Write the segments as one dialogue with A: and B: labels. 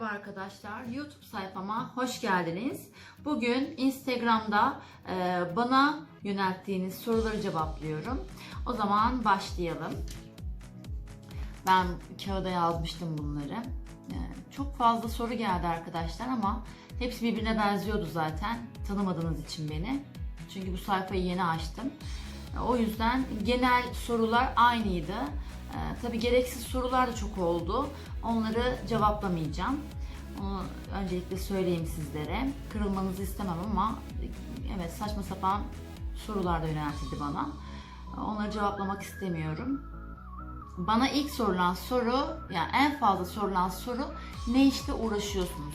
A: Merhaba arkadaşlar, YouTube sayfama hoş geldiniz. Bugün Instagram'da e, bana yönelttiğiniz soruları cevaplıyorum. O zaman başlayalım. Ben kağıda yazmıştım bunları. E, çok fazla soru geldi arkadaşlar ama hepsi birbirine benziyordu zaten. Tanımadığınız için beni. Çünkü bu sayfayı yeni açtım. E, O yüzden genel sorular aynıydı. Ee, tabii gereksiz sorular da çok oldu. Onları cevaplamayacağım. Onu öncelikle söyleyeyim sizlere. Kırılmanızı istemem ama evet saçma sapan sorular da yöneltildi bana. Onları cevaplamak istemiyorum. Bana ilk sorulan soru, yani en fazla sorulan soru ne işte uğraşıyorsunuz?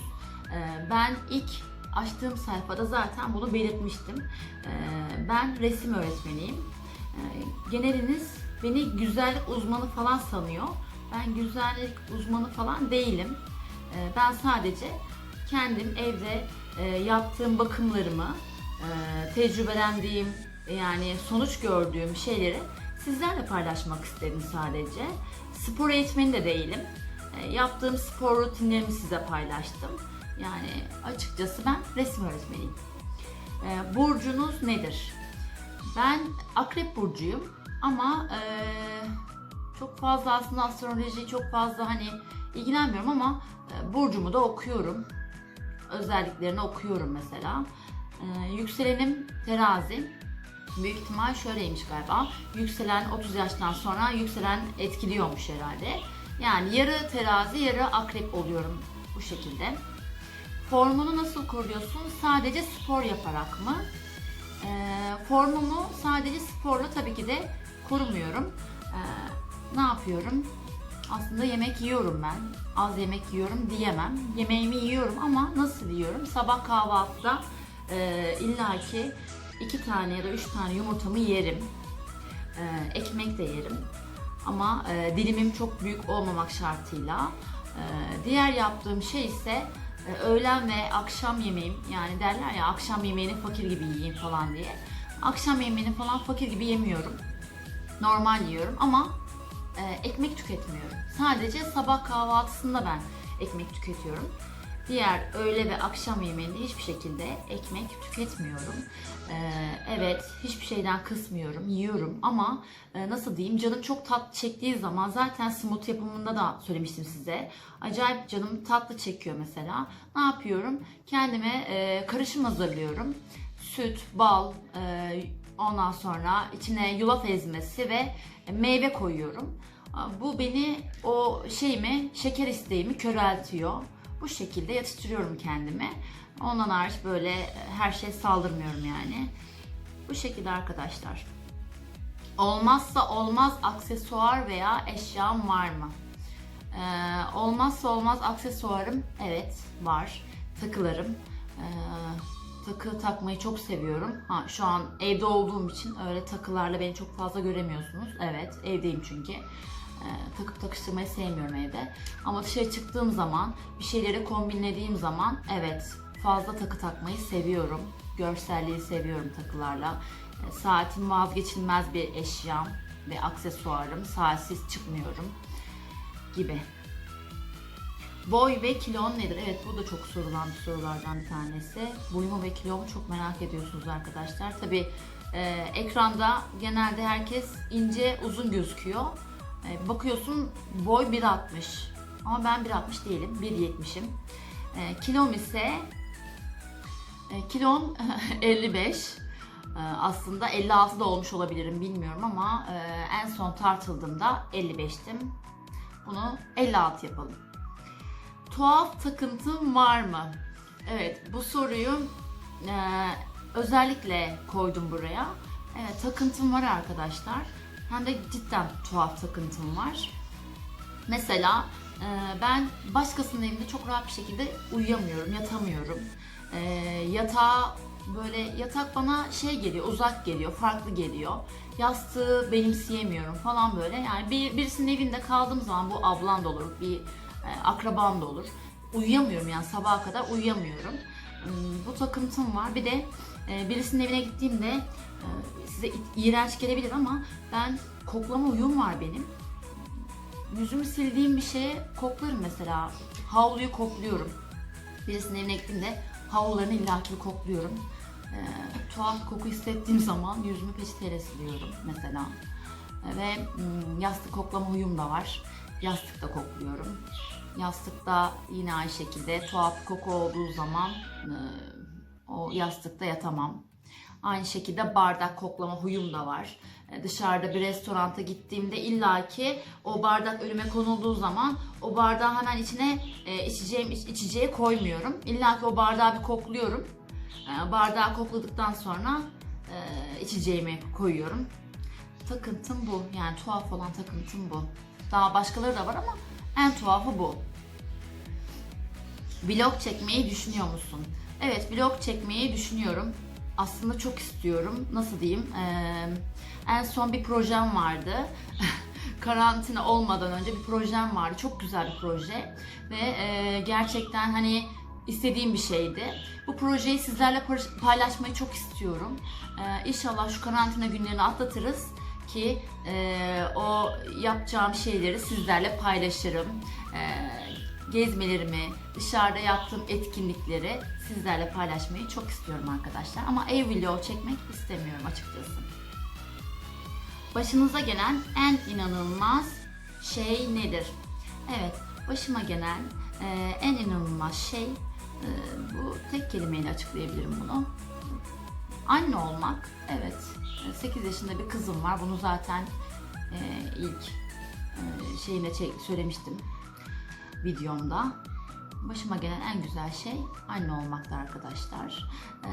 A: Ee, ben ilk açtığım sayfada zaten bunu belirtmiştim. Ee, ben resim öğretmeniyim. Ee, geneliniz beni güzellik uzmanı falan sanıyor. Ben güzellik uzmanı falan değilim. Ee, ben sadece kendim evde e, yaptığım bakımlarımı, e, tecrübelendiğim yani sonuç gördüğüm şeyleri sizlerle paylaşmak istedim sadece. Spor eğitmeni de değilim. E, yaptığım spor rutinlerimi size paylaştım. Yani açıkçası ben resim öğretmeniyim. Burcunuz nedir? Ben akrep burcuyum ama e, çok fazla aslında astroloji çok fazla hani ilgilenmiyorum ama e, burcumu da okuyorum. Özelliklerini okuyorum mesela. E, yükselenim terazi. Büyük ihtimal şöyleymiş galiba. Yükselen 30 yaştan sonra yükselen etkiliyormuş herhalde. Yani yarı terazi yarı akrep oluyorum bu şekilde. Formunu nasıl koruyorsun? Sadece spor yaparak mı? Ee, formumu sadece sporla tabii ki de korumuyorum. Ee, ne yapıyorum? Aslında yemek yiyorum ben. Az yemek yiyorum diyemem. Yemeğimi yiyorum ama nasıl yiyorum? Sabah kahvaltıda e, illaki iki tane ya da üç tane yumurtamı yerim. Ee, ekmek de yerim. Ama e, dilimim çok büyük olmamak şartıyla. Ee, diğer yaptığım şey ise e, öğlen ve akşam yemeğim yani derler ya akşam yemeğini fakir gibi yiyeyim falan diye. Akşam yemeğini falan fakir gibi yemiyorum. Normal yiyorum ama e, ekmek tüketmiyorum. Sadece sabah kahvaltısında ben ekmek tüketiyorum. Diğer öğle ve akşam yemeğinde hiçbir şekilde ekmek tüketmiyorum. Ee, evet, hiçbir şeyden kısmıyorum, yiyorum ama e, nasıl diyeyim canım çok tat çektiği zaman zaten smoothie yapımında da söylemiştim size. Acayip canım tatlı çekiyor mesela. Ne yapıyorum? Kendime e, karışım hazırlıyorum. Süt, bal, e, ondan sonra içine yulaf ezmesi ve meyve koyuyorum. Bu beni o şeyimi, şeker isteğimi köreltiyor. Bu şekilde yatıştırıyorum kendimi. Ondan hariç böyle her şey saldırmıyorum yani. Bu şekilde arkadaşlar. Olmazsa olmaz aksesuar veya eşyam var mı? Ee, olmazsa olmaz aksesuarım evet var. Takılarım. Ee, takı takmayı çok seviyorum. Ha, şu an evde olduğum için öyle takılarla beni çok fazla göremiyorsunuz. Evet evdeyim çünkü. Ee, takıp takıştırmayı sevmiyorum evde. Ama dışarı çıktığım zaman, bir şeyleri kombinlediğim zaman evet fazla takı takmayı seviyorum. Görselliği seviyorum takılarla. Ee, saatim vazgeçilmez bir eşyam ve aksesuarım. Saatsiz çıkmıyorum gibi. Boy ve kilon nedir? Evet bu da çok sorulan bir sorulardan bir tanesi. Boyumu ve kilomu çok merak ediyorsunuz arkadaşlar. Tabi e, ekranda genelde herkes ince uzun gözüküyor. E, bakıyorsun boy 1.60 ama ben 1.60 değilim 1.70'im. E, kilom ise e, kilom 55. E, aslında 56 da olmuş olabilirim bilmiyorum ama e, en son tartıldığımda 55'tim. Bunu 56 yapalım. Tuhaf takıntım var mı? Evet bu soruyu e, özellikle koydum buraya. Evet takıntım var arkadaşlar. Hem de cidden tuhaf takıntım var. Mesela e, ben başkasının evinde çok rahat bir şekilde uyuyamıyorum, yatamıyorum. E, yatağa böyle yatak bana şey geliyor, uzak geliyor, farklı geliyor. Yastığı benimseyemiyorum falan böyle. Yani bir, birisinin evinde kaldığım zaman bu ablam da olur, bir akrabam da olur. Uyuyamıyorum yani sabaha kadar uyuyamıyorum. Hmm, Bu takıntım var. Bir de e, birisinin evine gittiğimde e, size iğrenç gelebilir ama ben koklama uyum var benim. yüzümü sildiğim bir şeye koklarım mesela. Havluyu kokluyorum. Birisinin evine gittiğimde havlularını illaki kokluyorum. Ee, tuhaf koku hissettiğim zaman yüzümü peçeteyle siliyorum mesela. Ee, Ve mm, yastık koklama huyum da var. Yastıkta kokluyorum. Yastıkta yine aynı şekilde tuhaf koku olduğu zaman e, o yastıkta yatamam. Aynı şekilde bardak koklama huyum da var. E, Dışarıda bir restoranta gittiğimde illaki o bardak önüme konulduğu zaman o bardağı hemen içine e, içeceğim iç- içeceği koymuyorum. İlla ki o bardağı bir kokluyorum. E, Bardağı kokladıktan sonra e, içeceğimi koyuyorum. Takıntım bu. Yani tuhaf olan takıntım bu. Daha başkaları da var ama en tuhafı bu. Vlog çekmeyi düşünüyor musun? Evet vlog çekmeyi düşünüyorum. Aslında çok istiyorum. Nasıl diyeyim? Ee, en son bir projem vardı. Karantina olmadan önce bir projem vardı. Çok güzel bir proje. Ve e, gerçekten hani istediğim bir şeydi. Bu projeyi sizlerle paylaşmayı çok istiyorum. Ee, inşallah şu karantina günlerini atlatırız ki e, o yapacağım şeyleri sizlerle paylaşırım. Ee, gezmelerimi, dışarıda yaptığım etkinlikleri sizlerle paylaşmayı çok istiyorum arkadaşlar. Ama ev vlog çekmek istemiyorum açıkçası. Başınıza gelen en inanılmaz şey nedir? Evet, başıma gelen e, en inanılmaz şey e, bu tek kelimeyle açıklayabilirim bunu. Anne olmak, evet. 8 yaşında bir kızım var. Bunu zaten e, ilk e, şeyine çek- söylemiştim videomda. Başıma gelen en güzel şey anne olmakta arkadaşlar. Ee,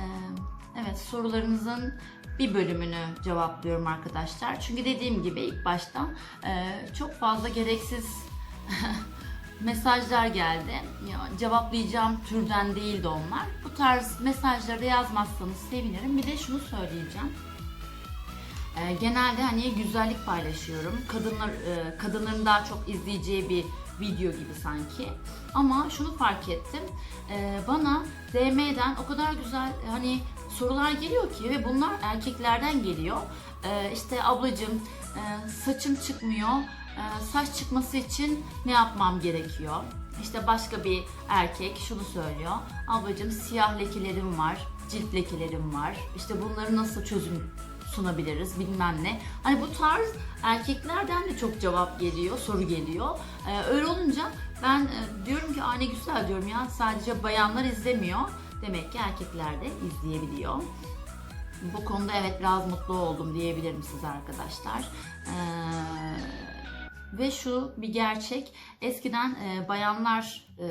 A: evet sorularınızın bir bölümünü cevaplıyorum arkadaşlar. Çünkü dediğim gibi ilk başta e, çok fazla gereksiz mesajlar geldi. Ya, cevaplayacağım türden değildi onlar. Bu tarz mesajları yazmazsanız sevinirim. Bir de şunu söyleyeceğim. E, genelde hani güzellik paylaşıyorum. Kadınlar e, kadınların daha çok izleyeceği bir video gibi sanki. Ama şunu fark ettim. e, bana DM'den o kadar güzel hani sorular geliyor ki ve bunlar erkeklerden geliyor. E, işte ablacığım e, saçım çıkmıyor. E, saç çıkması için ne yapmam gerekiyor? İşte başka bir erkek şunu söylüyor. Ablacığım siyah lekelerim var, cilt lekelerim var. İşte bunları nasıl çözüm sunabiliriz bilmem ne. Hani bu tarz erkeklerden de çok cevap geliyor, soru geliyor. Ee, öyle olunca ben e, diyorum ki Aa, ne güzel diyorum ya sadece bayanlar izlemiyor. Demek ki erkekler de izleyebiliyor. Bu konuda evet biraz mutlu oldum diyebilirim size arkadaşlar. Ee, ve şu bir gerçek. Eskiden e, bayanlar, e,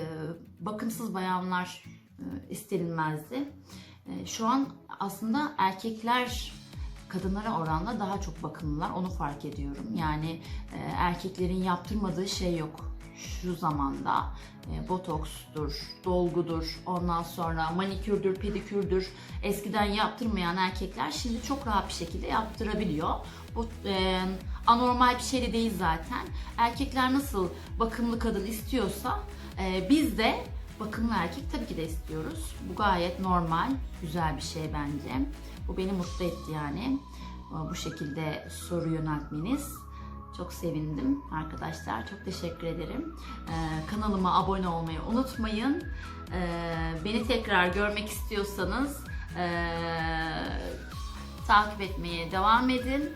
A: bakımsız bayanlar e, istenilmezdi. E, şu an aslında erkekler kadınlara oranla daha çok bakımlılar. Onu fark ediyorum. Yani e, erkeklerin yaptırmadığı şey yok şu zamanda. E, botokstur, dolgudur, ondan sonra manikürdür, pedikürdür. Eskiden yaptırmayan erkekler şimdi çok rahat bir şekilde yaptırabiliyor. Bu e, anormal bir şey de değil zaten. Erkekler nasıl bakımlı kadın istiyorsa e, biz de bakımlı erkek tabii ki de istiyoruz. Bu gayet normal, güzel bir şey bence. Bu beni mutlu etti yani. Bu şekilde soru yöneltmeniz. Çok sevindim arkadaşlar. Çok teşekkür ederim. Ee, kanalıma abone olmayı unutmayın. Ee, beni tekrar görmek istiyorsanız ee, takip etmeye devam edin.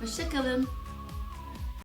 A: Hoşçakalın.